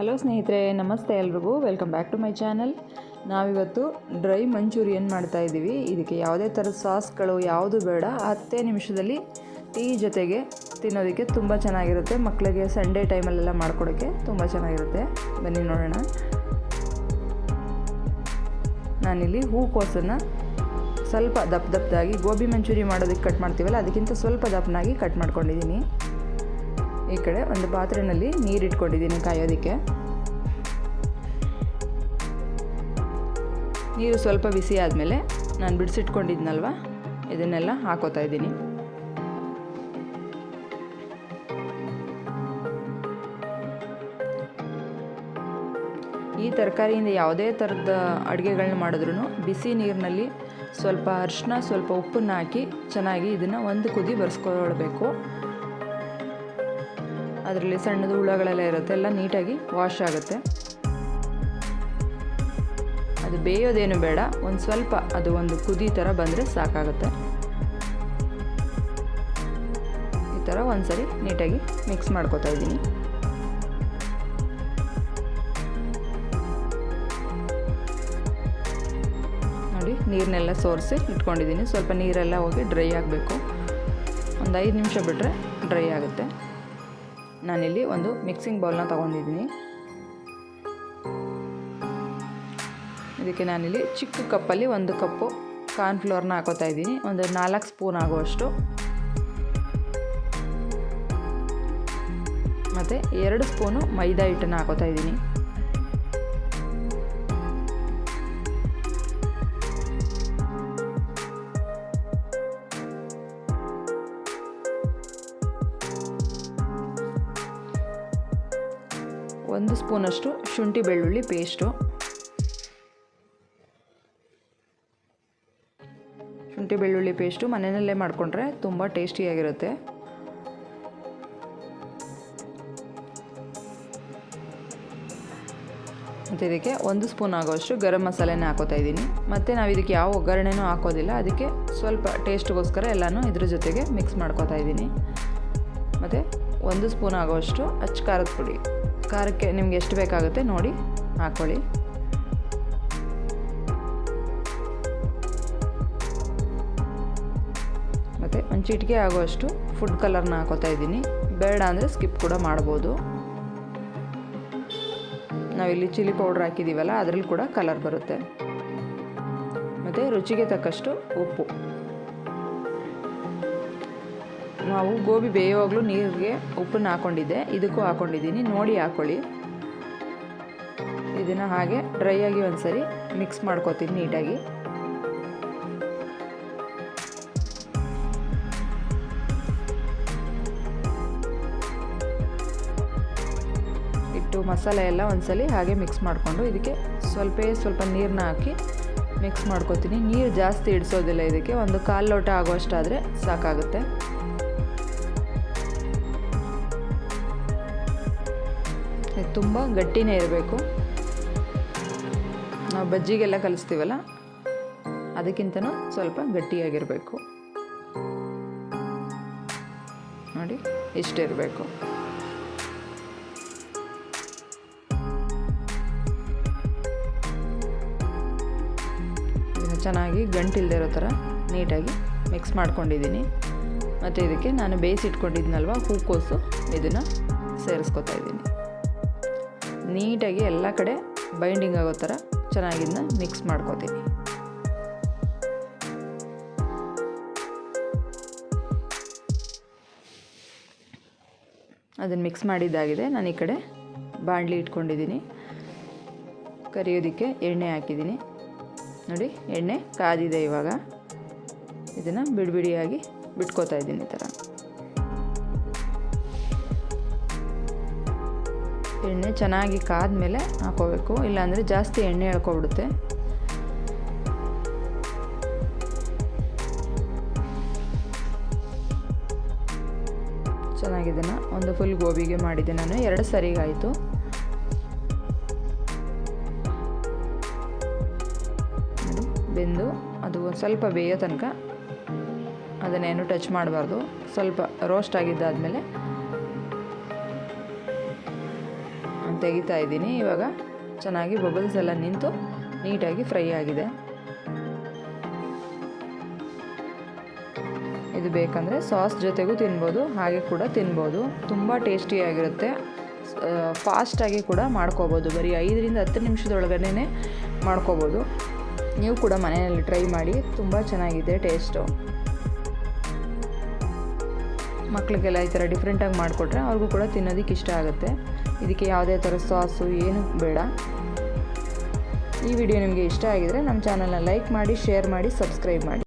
Hello ಸ್ನೇಹಿತರೆ, ನಮಸ್ತೆ ಎಲ್ರಿಗೂ. Welcome back to my channel ನಾವಿವತ್ತು ಡ್ರೈ ಮಂಚೂರಿಯನ್ ಮಾಡ್ತಾ ಇದ್ದೀವಿ. ಇದಕ್ಕೆ ಯಾವುದೇ ಥರದ ಸಾಸ್ಗಳು ಯಾವುದು ಬೇಡ, ಹತ್ತೇ ನಿಮಿಷದಲ್ಲಿ ಟೀ ಜೊತೆಗೆ ತಿನ್ನೋದಕ್ಕೆ ತುಂಬ ಚೆನ್ನಾಗಿರುತ್ತೆ. ಮಕ್ಕಳಿಗೆ ಸಂಡೇ ಟೈಮಲ್ಲೆಲ್ಲ ಮಾಡ್ಕೊಡೋಕ್ಕೆ ತುಂಬ ಚೆನ್ನಾಗಿರುತ್ತೆ. ಬನ್ನಿ ನೋಡೋಣ. ನಾನಿಲ್ಲಿ ಹೂಕೋಸನ್ನು ಸ್ವಲ್ಪ ದಪ್ಪ ದಪ್ಪದಾಗಿ ಗೋಬಿ ಮಂಚೂರಿ ಮಾಡೋದಕ್ಕೆ ಕಟ್ ಮಾಡ್ತೀವಲ್ಲ, ಅದಕ್ಕಿಂತ ಸ್ವಲ್ಪ ದಪ್ಪನಾಗಿ ಕಟ್ ಮಾಡ್ಕೊಂಡಿದ್ದೀನಿ. ಈ ಕಡೆ ಒಂದು ಪಾತ್ರೆಯಲ್ಲಿ ನೀರು ಇಟ್ಕೊಂಡಿದ್ದೀನಿ ಕಾಯೋದಕ್ಕೆ. ನೀರು ಸ್ವಲ್ಪ ಬಿಸಿ ಆದಮೇಲೆ ನಾನು ಬಿಡಿಸಿಟ್ಕೊಂಡಿದ್ನಲ್ವ? ಇದನ್ನೆಲ್ಲ ಹಾಕೋತಾ ಇದ್ದೀನಿ. ಈ ತರಕಾರಿಯಿಂದ ಯಾವುದೇ ಥರದ ಅಡುಗೆಗಳನ್ನ ಮಾಡಿದ್ರೂ ಬಿಸಿ ನೀರಿನಲ್ಲಿ ಸ್ವಲ್ಪ ಅರಿಶಿನ, ಸ್ವಲ್ಪ ಉಪ್ಪನ್ನು ಹಾಕಿ ಚೆನ್ನಾಗಿ ಇದನ್ನು ಒಂದು ಕುದಿ ಬರ್ಸ್ಕೊಳ್ಬೇಕು. ಅದರಲ್ಲಿ ಸಣ್ಣದು ಹುಳಗಳೆಲ್ಲ ಇರುತ್ತೆ, ಎಲ್ಲ ನೀಟಾಗಿ ವಾಶ್ ಆಗುತ್ತೆ. ಅದು ಬೇಯೋದೇನು ಬೇಡ, ಒಂದು ಸ್ವಲ್ಪ ಅದು ಒಂದು ಕುದಿ ಥರ ಬಂದರೆ ಸಾಕಾಗುತ್ತೆ. ಈ ಥರ ಒಂದ್ಸರಿ ನೀಟಾಗಿ ಮಿಕ್ಸ್ ಮಾಡ್ಕೊತಾ ಇದ್ದೀನಿ. ನೋಡಿ ನೀರನ್ನೆಲ್ಲ ಸೋರಿಸಿ ಇಟ್ಕೊಂಡಿದ್ದೀನಿ. ಸ್ವಲ್ಪ ನೀರೆಲ್ಲ ಹೋಗಿ ಡ್ರೈ ಆಗಬೇಕು. ಒಂದು ಐದು ನಿಮಿಷ ಬಿಟ್ಟರೆ ಡ್ರೈ ಆಗುತ್ತೆ. ನಾನಿಲ್ಲಿ ಒಂದು ಮಿಕ್ಸಿಂಗ್ ಬೌಲ್ನ ತೊಗೊಂಡಿದ್ದೀನಿ. ಇದಕ್ಕೆ ನಾನಿಲ್ಲಿ ಚಿಕ್ಕ ಕಪ್ಪಲ್ಲಿ ಒಂದು ಕಪ್ಪು ಕಾರ್ನ್ಫ್ಲೋರ್ನ ಹಾಕೋತಾ ಇದ್ದೀನಿ. ಒಂದು ನಾಲ್ಕು ಸ್ಪೂನ್ ಆಗುವಷ್ಟು. ಮತ್ತು ಎರಡು ಸ್ಪೂನು ಮೈದಾ ಹಿಟ್ಟನ್ನು ಹಾಕೋತಾ ಇದ್ದೀನಿ. ಒಂದು ಸ್ಪೂನಷ್ಟು ಶುಂಠಿ ಬೆಳ್ಳುಳ್ಳಿ ಪೇಸ್ಟು ಶುಂಠಿ ಬೆಳ್ಳುಳ್ಳಿ ಪೇಸ್ಟು ಮನೆಯಲ್ಲೇ ಮಾಡಿಕೊಂಡ್ರೆ ತುಂಬ ಟೇಸ್ಟಿಯಾಗಿರುತ್ತೆ ಮತ್ತು ಇದಕ್ಕೆ ಒಂದು ಸ್ಪೂನ್ ಆಗೋಷ್ಟು ಗರಂ ಮಸಾಲೆನೇ ಹಾಕೋತಾ ಇದ್ದೀನಿ. ಮತ್ತು ನಾವು ಇದಕ್ಕೆ ಯಾವ ಒಗ್ಗರಣೆನೂ ಹಾಕೋದಿಲ್ಲ. ಅದಕ್ಕೆ ಸ್ವಲ್ಪ ಟೇಸ್ಟ್ಗೋಸ್ಕರ ಎಲ್ಲನೂ ಇದ್ರ ಜೊತೆಗೆ ಮಿಕ್ಸ್ ಮಾಡ್ಕೋತಾ ಇದ್ದೀನಿ. ಮತ್ತು ಒಂದು ಸ್ಪೂನ್ ಆಗೋಷ್ಟು ಅಚ್ಚ ಖಾರದ ಪುಡಿ. ಖಾರಕ್ಕೆ ನಿಮ್ಗೆ ಎಷ್ಟು ಬೇಕಾಗುತ್ತೆ ನೋಡಿ ಹಾಕ್ಕೊಳ್ಳಿ ಮತ್ತು ಒಂದು ಚಿಟಿಕೆ ಆಗುವಷ್ಟು ಫುಡ್ ಕಲರ್ನ ಹಾಕೋತಾ ಇದ್ದೀನಿ. ಬೇಡ ಅಂದರೆ ಸ್ಕಿಪ್ ಕೂಡ ಮಾಡ್ಬೋದು. ನಾವಿಲ್ಲಿ ಚಿಲ್ಲಿ ಪೌಡ್ರ್ ಹಾಕಿದ್ದೀವಲ್ಲ ಅದರಲ್ಲಿ ಕೂಡ ಕಲರ್ ಬರುತ್ತೆ. ಮತ್ತು ರುಚಿಗೆ ತಕ್ಕಷ್ಟು ಉಪ್ಪು. ನಾವು ಗೋಬಿ ಬೇಯುವಾಗಲೂ ನೀರಿಗೆ ಉಪ್ಪನ್ನು ಹಾಕ್ಕೊಂಡಿದ್ದೆ ಇದಕ್ಕೂ ಹಾಕ್ಕೊಂಡಿದ್ದೀನಿ ನೋಡಿ ಹಾಕ್ಕೊಳ್ಳಿ ಇದನ್ನು ಹಾಗೆ ಡ್ರೈ ಆಗಿ ಒಂದ್ಸರಿ ಮಿಕ್ಸ್ ಮಾಡ್ಕೋತೀನಿ ನೀಟಾಗಿ. ಇಟ್ಟು ಮಸಾಲೆ ಎಲ್ಲ ಒಂದ್ಸಲಿ ಹಾಗೆ ಮಿಕ್ಸ್ ಮಾಡಿಕೊಂಡು ಇದಕ್ಕೆ ಸ್ವಲ್ಪ ಸ್ವಲ್ಪ ನೀರನ್ನ ಹಾಕಿ ಮಿಕ್ಸ್ ಮಾಡ್ಕೋತೀನಿ. ನೀರು ಜಾಸ್ತಿ ಇಡಿಸೋದಿಲ್ಲ ಇದಕ್ಕೆ. ಒಂದು ಕಾಲು ಲೋಟ ಆಗುವಷ್ಟಾದರೆ ಸಾಕಾಗುತ್ತೆ. ತುಂಬ ಗಟ್ಟಿನೇ ಇರಬೇಕು. ನಾವು ಬಜ್ಜಿಗೆಲ್ಲ ಕಲಿಸ್ತೀವಲ್ಲ, ಅದಕ್ಕಿಂತನೂ ಸ್ವಲ್ಪ ಗಟ್ಟಿಯಾಗಿರಬೇಕು. ನೋಡಿ, ಇಷ್ಟಿರಬೇಕು. ಚೆನ್ನಾಗಿ ಗಂಟಿಲ್ದೇ ಇರೋ ಥರ ನೀಟಾಗಿ ಮಿಕ್ಸ್ ಮಾಡ್ಕೊಂಡಿದ್ದೀನಿ. ಮತ್ತು ಇದಕ್ಕೆ ನಾನು ಬೇಯಿಸಿಟ್ಕೊಂಡಿದ್ನಲ್ವ ಹೂಕೋಸು ಇದನ್ನು ಸೇರಿಸ್ಕೊತಾ ಇದ್ದೀನಿ. ನೀಟಾಗಿ ಎಲ್ಲ ಕಡೆ ಬೈಂಡಿಂಗ್ ಆಗೋ ಥರ ಚೆನ್ನಾಗಿದ್ದನ್ನ ಮಿಕ್ಸ್ ಮಾಡ್ಕೋತೀನಿ. ಅದನ್ನು ಮಿಕ್ಸ್ ಮಾಡಿದ್ದಾಗಿದೆ. ನಾನು ಈ ಕಡೆ ಬಾಣಲಿ ಇಟ್ಕೊಂಡಿದ್ದೀನಿ. ಕರಿಯೋದಕ್ಕೆ ಎಣ್ಣೆ ಹಾಕಿದ್ದೀನಿ. ನೋಡಿ, ಎಣ್ಣೆ ಕಾದಿದೆ ಇವಾಗ. ಇದನ್ನು ಬಿಡಿಬಿಡಿಯಾಗಿ ಬಿಟ್ಕೋತಾ ಇದ್ದೀನಿ ಈ ಥರ. ಎಣ್ಣೆ ಚೆನ್ನಾಗಿ ಕಾದ್ಮೇಲೆ ಹಾಕೋಬೇಕು. ಇಲ್ಲಾಂದರೆ ಜಾಸ್ತಿ ಎಣ್ಣೆ ಎಳ್ಕೊಬಿಡುತ್ತೆ. ಚೆನ್ನಾಗಿದ್ದಾನ ಒಂದು ಫುಲ್ ಗೋಬಿಗೆ ಮಾಡಿದ್ದೆ ನಾನು. ಎರಡು ಸರಿಗಾಯಿತು. ಬೆಂದು ಅದು ಸ್ವಲ್ಪ ಬೇಯೋ ತನಕ ಅದನ್ನೇನು ಟಚ್ ಮಾಡಬಾರ್ದು. ಸ್ವಲ್ಪ ರೋಸ್ಟ್ ಆಗಿದ್ದಾದಮೇಲೆ ತೆಗಿತಾ ಇದ್ದೀನಿ. ಇವಾಗ ಚೆನ್ನಾಗಿ ಬಬಲ್ಸ್ ಎಲ್ಲ ನಿಂತು ನೀಟಾಗಿ ಫ್ರೈ ಆಗಿದೆ. ಇದು ಬೇಕಂದರೆ ಸಾಸ್ ಜೊತೆಗೂ ತಿನ್ಬೋದು, ಹಾಗೆ ಕೂಡ ತಿನ್ಬೋದು. ತುಂಬ ಟೇಸ್ಟಿಯಾಗಿರುತ್ತೆ ಫಾಸ್ಟಾಗಿ ಕೂಡ ಮಾಡ್ಕೋಬೋದು. ಬರೀ ಐದರಿಂದ ಹತ್ತು ನಿಮಿಷದೊಳಗಡೆ ಮಾಡ್ಕೋಬೋದು. ನೀವು ಕೂಡ ಮನೆಯಲ್ಲಿ ಟ್ರೈ ಮಾಡಿ, ತುಂಬ ಚೆನ್ನಾಗಿದೆ ಟೇಸ್ಟು ಮಕ್ಕಳಿಗೆಲ್ಲ ಈ ಥರ ಡಿಫ್ರೆಂಟಾಗಿ ಮಾಡಿಕೊಟ್ರೆ ಅವ್ರಿಗೂ ಕೂಡ ತಿನ್ನೋದಕ್ಕೆ ಇಷ್ಟ ಆಗುತ್ತೆ. ಇದಕ್ಕೆ ಯಾವುದೇ ಥರ ಸಾಸು ಏನು ಬೇಡ. ಈ ವಿಡಿಯೋ ನಿಮಗೆ ಇಷ್ಟ ಆಗಿದರೆ ನಮ್ಮ ಚಾನಲ್ನ ಲೈಕ್ ಮಾಡಿ ಶೇರ್ ಮಾಡಿ ಸಬ್ಸ್ಕ್ರೈಬ್ ಮಾಡಿ.